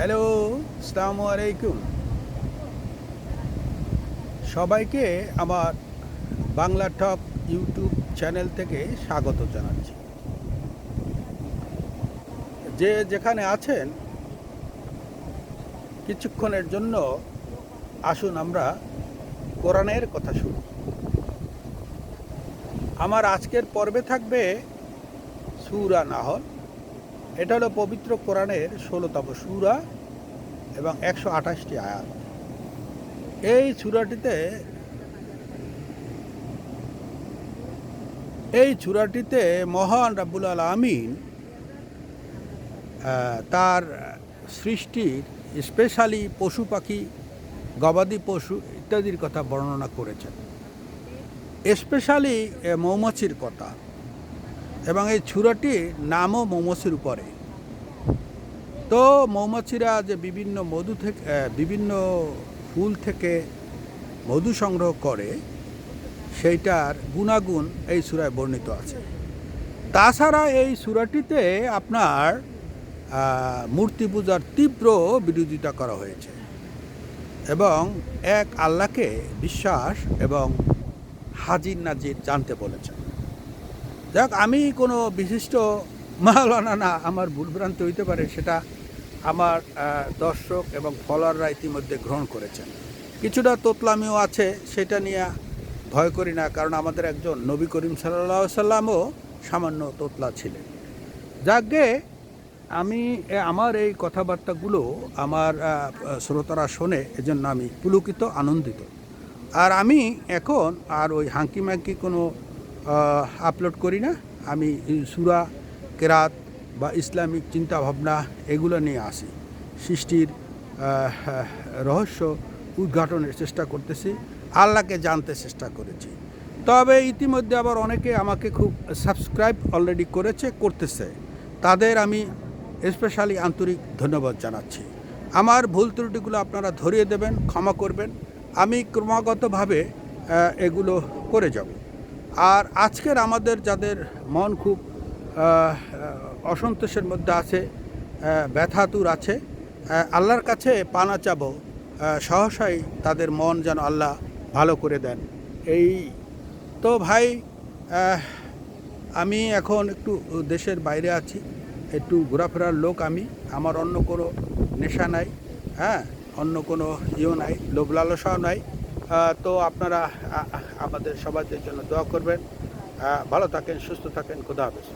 Hello, আসসালামু আলাইকুম। সবাইকে আমার বাংলা টপ ইউটিউব চ্যানেল থেকে স্বাগত জানাচ্ছি। যে যেখানে আছেন, কিছুক্ষণের জন্য আসুন আমরা কোরআনের কথা শুনি। আমার আজকের পর্বে থাকবে সুরা নাহল। এটা হলো পবিত্র কোরআনের ষোলোতম সুরা এবং একশো আঠাশটি আয়াত। এই সুরাটিতে এই সুরাটিতে মহান রাবুল আল আমিন তার সৃষ্টির স্পেশালি পশু পাখি, গবাদি পশু ইত্যাদির কথা বর্ণনা করেছেন। স্পেশালি মৌমাছির কথা। এবং এই ছুরাটির নামও মৌমাছির উপরে। তো মৌমাছিরা যে বিভিন্ন মধু থেকে বিভিন্ন ফুল থেকে মধু সংগ্রহ করে, সেইটার গুণাগুণ এই সুরায় বর্ণিত আছে। তাছাড়া এই সুরাটিতে আপনার মূর্তি পূজার তীব্র বিরোধিতা করা হয়েছে এবং এক আল্লাহকে বিশ্বাস এবং হাজির নাজির জানতে বলেছেন। যাক, আমি কোনো বিশিষ্ট মাওলানা না আমার ভুলভ্রান্তি হইতে পারে, সেটা আমার দর্শক এবং ফলোয়াররা ইতিমধ্যে গ্রহণ করেছেন। কিছুটা তোতলামিও আছে, সেটা নিয়ে ভয় করি না, কারণ আমাদের একজন নবী করিম সাল্লাহ সাল্লামও সামান্য তোতলা ছিলেন। যাকে আমি আমার এই কথাবার্তাগুলো আমার শ্রোতারা শোনে, এজন্য আমি পুলকিত, আনন্দিত। আর আমি এখন আর ওই হাঙ্কি ম্যাঙ্কি কোনো আপলোড করি না, আমি সুরা কেরাত বা ইসলামিক চিন্তাভাবনা এগুলো নিয়ে আসি। সৃষ্টির রহস্য উদ্ঘাটনের চেষ্টা করতেছি, আল্লাহকে জানতে চেষ্টা করেছি। তবে ইতিমধ্যে আবার অনেকে আমাকে খুব সাবস্ক্রাইব অলরেডি করেছে, করতেছে। তাদের আমি স্পেশালি আন্তরিক ধন্যবাদ জানাচ্ছি। আমার ভুল ত্রুটিগুলো আপনারা ধরিয়ে দেবেন, ক্ষমা করবেন। আমি ক্রমাগতভাবে এগুলো করে যাব। আর আজকের আমাদের যাদের মন খুব অসন্তোষের মধ্যে আছে ব্যথাতুর আছে আল্লাহর কাছে পানা চাবো সহসাই তাদের মন যেন আল্লাহ ভালো করে দেন। এই তো ভাই আমি এখন একটু দেশের বাইরে আছি, একটু ঘোরাফেরার লোক আমি, আমার অন্য কোনো নেশা নাই হ্যাঁ অন্য কোনো ইয়েও নাই, লোভ লালসাও নাই তো আপনারা আমাদের সবাইদের জন্য দোয়া করবেন ভালো থাকেন, সুস্থ থাকেন, খোদা হাফেজ।